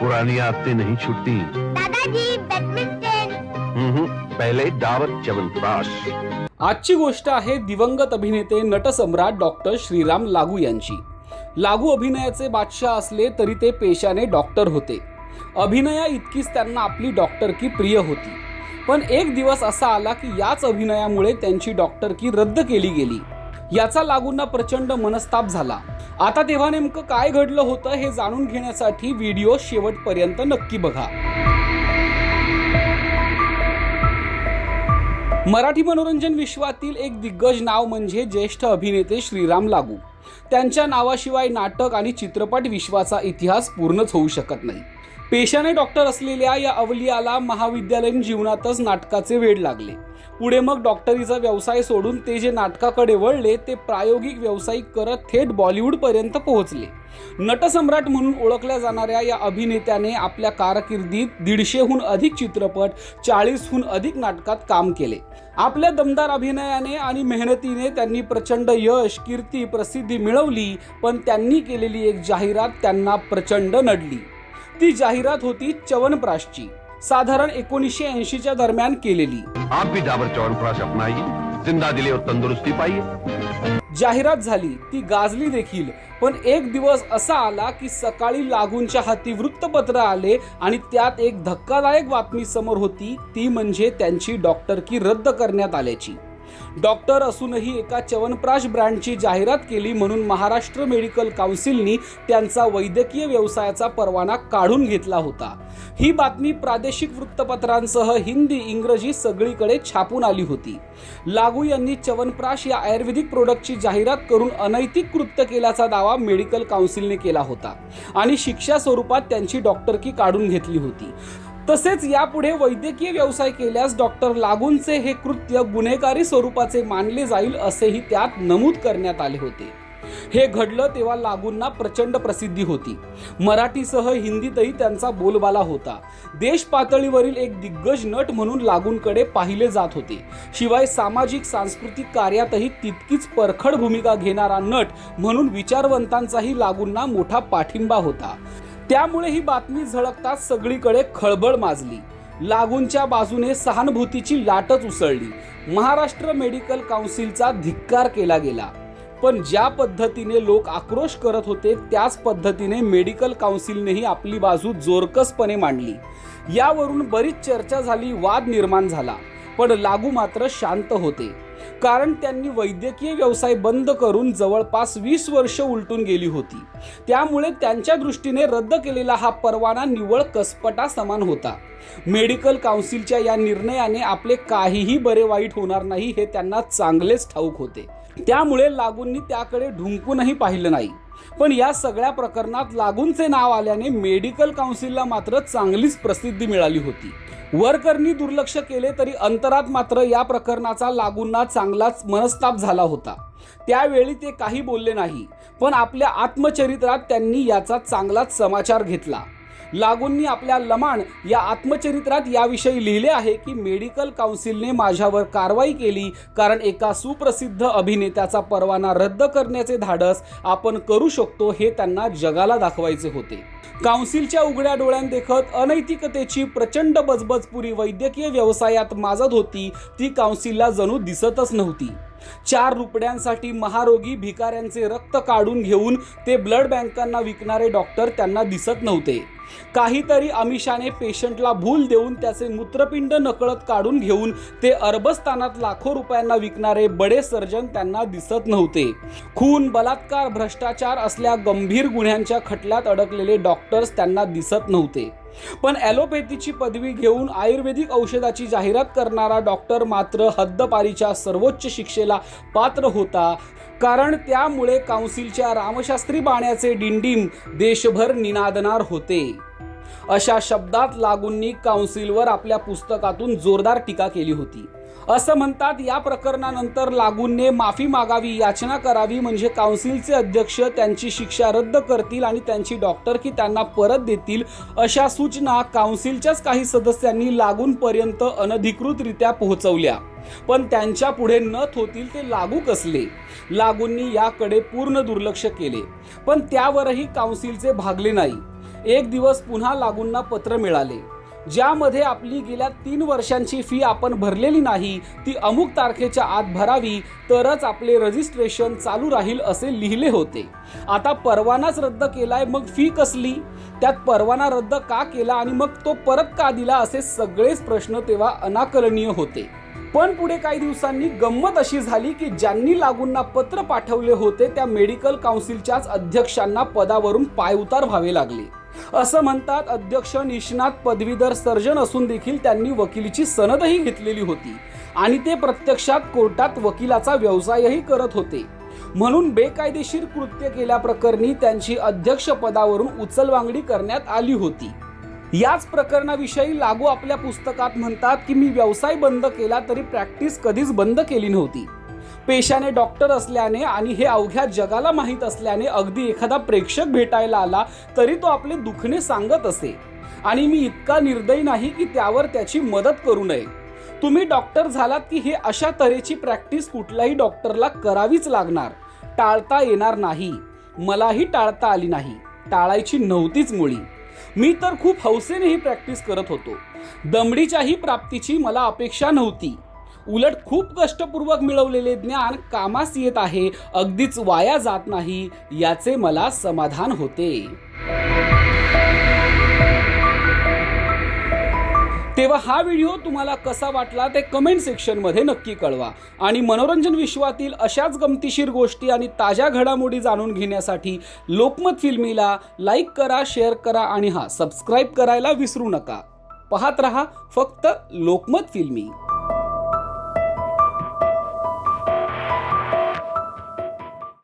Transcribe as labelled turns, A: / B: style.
A: पुरानी आदतें नहीं छूटती।
B: दादाजी बैडमिंटन
A: हम्म, पहले डाबर च्यवनप्राश
C: आजची गोष्ट आहे दिवंगत अभिनेते नटसम्राट डॉक्टर श्रीराम लागू यांची. लागू अभिनयाचे बादशाह असले तरी ते पेशाने डॉक्टर होते. अभिनया इतकीच त्यांना आपली डॉक्टरकी प्रिय होती. पण एक दिवस असा आला की याच अभिनयामुळे त्यांची डॉक्टरकी रद्द केली गेली. याचा लागूंना प्रचंड मनस्ताप झाला. आता तेव्हा नेमकं काय घडलं होतं हे जाणून घेण्यासाठी व्हिडिओ शेवटपर्यंत नक्की बघा. मराठी मनोरंजन विश्वातील एक दिग्गज नाव म्हणजे ज्येष्ठ अभिनेते श्रीराम लागू. त्यांच्या नावाशिवाय नाटक आणि चित्रपट विश्वाचा इतिहास पूर्णच होऊ शकत नाही. पेशाने डॉक्टर असलेल्या या अवलियाला महाविद्यालयीन जीवनातच नाटकाचे वेड लागले. पुढे मग डॉक्टरीचा व्यवसाय सोडून ते जे नाटकाकडे वळले ते प्रायोगिक व्यावसायिक करत थेट बॉलिवूडपर्यंत पोहोचले. नटसम्राट म्हणून ओळखल्या जाणाऱ्या या अभिनेत्याने आपल्या कारकिर्दीत दीडशेहून अधिक चित्रपट चाळीसहून अधिक नाटकात काम केले. आपल्या दमदार अभिनयाने आणि मेहनतीने त्यांनी प्रचंड यश कीर्ती प्रसिद्धी मिळवली पण त्यांनी केलेली एक जाहिरात त्यांना प्रचंड नडली. ती जाहिरात होती च्यवनप्राशची. साधारण एकोणीसशे ऐंशीच्या दरम्यान केलेली.
A: आप भी डाबर च्यवनप्राश अपनाइए। जिंदा दिले और तंदुरुस्ती पाइए।
C: जाहिरात झाली ती गाजली देखील. पण एक दिवस असा आला की सकाळी लागूनच्या हाती वृत्तपत्र आले आणि त्यात एक धक्कादायक बातमी समोर होती ती म्हणजे त्यांची डॉक्टरकी रद्द करण्यात आल्याची. डॉक्टर असूनही एका च्यवनप्राश ब्रँडची जाहिरात केली म्हणून महाराष्ट्र मेडिकल काउन्सिलनी त्यांचा वैद्यकीय व्यवसायाचा परवाना काढून घेतला होता. ही बातमी प्रादेशिक वृत्तपत्रांसह हिंदी इंग्रजी सगळीकडे छापून आली होती. लागू यांनी च्यवनप्राश या आयुर्वेदिक प्रोडक्टची जाहिरात करून अनैतिक कृत्य केल्याचा दावा मेडिकल काउन्सिलने केला होता आणि शिक्षा स्वरूपात त्यांची डॉक्टरकी काढून घेतली होती. तसेच यापुढे वैद्यकीय व्यवसाय केल्यास डॉक्टर लागूंचे हे कृत्य गुन्हेगारी स्वरूपाचे मानले जाईल असेही त्यात नमूद करण्यात आले होते. हे घडलं तेव्हा लागूंना प्रचंड प्रसिद्धी होती. मराठीसह हिंदीतही त्यांचा बोलबाला होता. देश पातळीवरील एक दिग्गज नट म्हणून लागूंकडे पाहिले जात होते. शिवाय सामाजिक सांस्कृतिक कार्यातही तितकीच परखड भूमिका घेणारा नट म्हणून विचारवंतांचाही लागूंना मोठा पाठिंबा होता. त्यामुळे ही बातमी झळकताच सगळीकडे खळबळ माजली. लागूनच्या बाजूने सहानुभूतीची लाटच उसळली. महाराष्ट्र मेडिकल काउन्सिलचा धिक्कार केला गेला. पण ज्या पद्धतीने लोक आक्रोश करत होते त्याच पद्धतीने मेडिकल काउन्सिलनेही आपली बाजू जोरकसपणे मांडली. यावरून बरीच चर्चा झाली वाद निर्माण झाला. पण लागू मात्र शांत होते. कारण त्यांनी वैद्यकीय व्यवसाय बंद करून जवळपास वीस वर्ष उलटून गेली होती. त्यामुळे त्यांच्या दृष्टीने रद्द केलेला हा परवाना निव्वळ कसपटा समान होता. मेडिकल काउन्सिलच्या या निर्णयाने आपले काहीही बरे वाईट होणार नाही हे त्यांना चांगलेच ठाऊक होते. त्यामुळे लागूंनी त्याकडे ढुंकूनही पाहिलं नाही. पण या सगळ्या प्रकरणात लागूनचे नाव आल्याने मेडिकल काउन्सिलला मात्र चांगलीच प्रसिद्धी मिळाली होती. वरकरणी दुर्लक्ष केले तरी अंतरात मात्र या प्रकरणाचा लागूंना चांगलाच मनस्ताप झाला होता. त्यावेळी ते काही बोलले नाही पण आपल्या आत्मचरित्रात त्यांनी याचा चांगलाच समाचार घेतला. लागूंनी आपल्या लमाण या आत्मचरित्रात याविषयी लिहिले आहे की मेडिकल काउन्सिलने माझ्यावर कारवाई केली कारण एका सुप्रसिद्ध अभिनेत्याचा परवाना रद्द करण्याचे धाडस आपण करू शकतो हे त्यांना जगाला दाखवायचे होते. काउन्सिलच्या उघड्या डोळ्यांदेखत अनैतिकतेची प्रचंड बजबजपुरी वैद्यकीय व्यवसायात माजत होती ती काउन्सिलला जणू दिसतच नव्हती. चार रुपड्यांसाठी महारोगी भिकाऱ्यांचे रक्त काढून घेऊन ते ब्लड बँकांना विकणारे डॉक्टर त्यांना दिसत नव्हते. काहीतरी अमिषाने पेशंटला भूल देऊन त्याचे मूत्रपिंड नकळत काढून घेऊन ते अरबस्थानात लाखो रुपयांना विकणारे बडे सर्जन त्यांना दिसत नव्हते. खून बलात्कार भ्रष्टाचार असल्या गंभीर गुन्ह्यांच्या खटल्यात अडकलेले डॉक्टर्स त्यांना दिसत नव्हते. पण ॲलोपॅथीची पदवी घेऊन आयुर्वेदिक औषधाची जाहिरात करणारा डॉक्टर मात्र हद्दपारीच्या सर्वोच्च शिक्षेला पात्र होता. कारण त्यामुळे काउन्सिलच्या रामशास्त्री बाण्याचे डिंडीम देशभर निनादणार होते. अशा शब्दात लागूंनी काउन्सिलवर आपल्या पुस्तकातून जोरदार टीका केली होती. असं म्हणतात या प्रकरणानंतर लागूंने माफी मागावी याचना करावी म्हणजे काउन्सिलचे अध्यक्ष त्यांची शिक्षा रद्द करतील आणि त्यांची डॉक्टर की त्यांना परत देतील अशा सूचना काउन्सिलच्याच काही सदस्यांनी लागूंपर्यंत अनधिकृतरित्या पोहोचवल्या. पण त्यांच्या पुढे नथ होतील ते लागू कसले? लागूंनी याकडे पूर्ण दुर्लक्ष केले. पण त्यावरही काउन्सिलचे भागले नाही. एक दिवस पुन्हा लागूंना पत्र मिळाले. ज्यामध्ये आपली गेल्या तीन वर्षांची फी आपण भरलेली नाही ती अमुक तारखेच्या आत भरावी तरच आपले रजिस्ट्रेशन चालू राहील असे लिहिले होते. आता परवानाच रद्द केलाय मग फी कसली? त्यात परवाना रद्द का केला आणि मग तो परत का दिला असे सगळेच प्रश्न तेव्हा अनाकलनीय होते. पण पुढे काही दिवसांनी गंमत अशी झाली की ज्यांनी लागूंना पत्र पाठवले होते त्या मेडिकल काउन्सिलच्याच अध्यक्षांना पदावरून पायउतार व्हावे लागले. असं म्हणतात अध्यक्ष निष्णात पदवीधर सर्जन असून देखील त्यांनी वकिलीची सनदही घेतलेली होती. आणि ते प्रत्यक्षात कोर्टात वकिलाचा व्यवसायही करत होते. म्हणून बेकायदेशीर कृत्य केल्याप्रकरणी त्यांची अध्यक्ष पदावरून उचलवांगडी करण्यात आली होती. याच प्रकरणाविषयी लागू आपल्या पुस्तकात म्हणतात की मी व्यवसाय बंद केला तरी प्रॅक्टिस कधीच बंद केली नव्हती. पेशाने डॉक्टर असल्याने आणि हे अवघ्या जगाला माहीत असल्याने अगदी एखादा प्रेक्षक भेटायला आला तरी तो आपले दुखणे सांगत असे. आणि मी इतका निर्दयी नाही की त्यावर त्याची मदत करू नये. तुम्ही डॉक्टर झालात की हे अशा तऱ्हेची प्रॅक्टिस कुठल्याही डॉक्टरला करावीच लागणार. टाळता येणार नाही. मलाही टाळता आली नाही. टाळायची नव्हतीच मुळी. मी तर खूप हौसेने ही प्रॅक्टिस करत होतो. दमडीच्याही प्राप्तीची मला अपेक्षा नव्हती. उलट खूप कष्टपूर्वक मिळवलेले ज्ञान कामास येत आहे अगदीच वाया जात नाही याचे मला समाधान होते. तेव्हा हा व्हिडिओ तुम्हाला कसा वाटला ते कमेंट सेक्शनमध्ये नक्की कळवा. आणि मनोरंजन विश्वातील अशाच गमतीशीर गोष्टी आणि ताज्या घडामोडी जाणून घेण्यासाठी लोकमत फिल्मीला लाईक करा शेअर करा आणि हा सबस्क्राईब करायला विसरू नका. पाहत रहा फक्त लोकमत फिल्मी.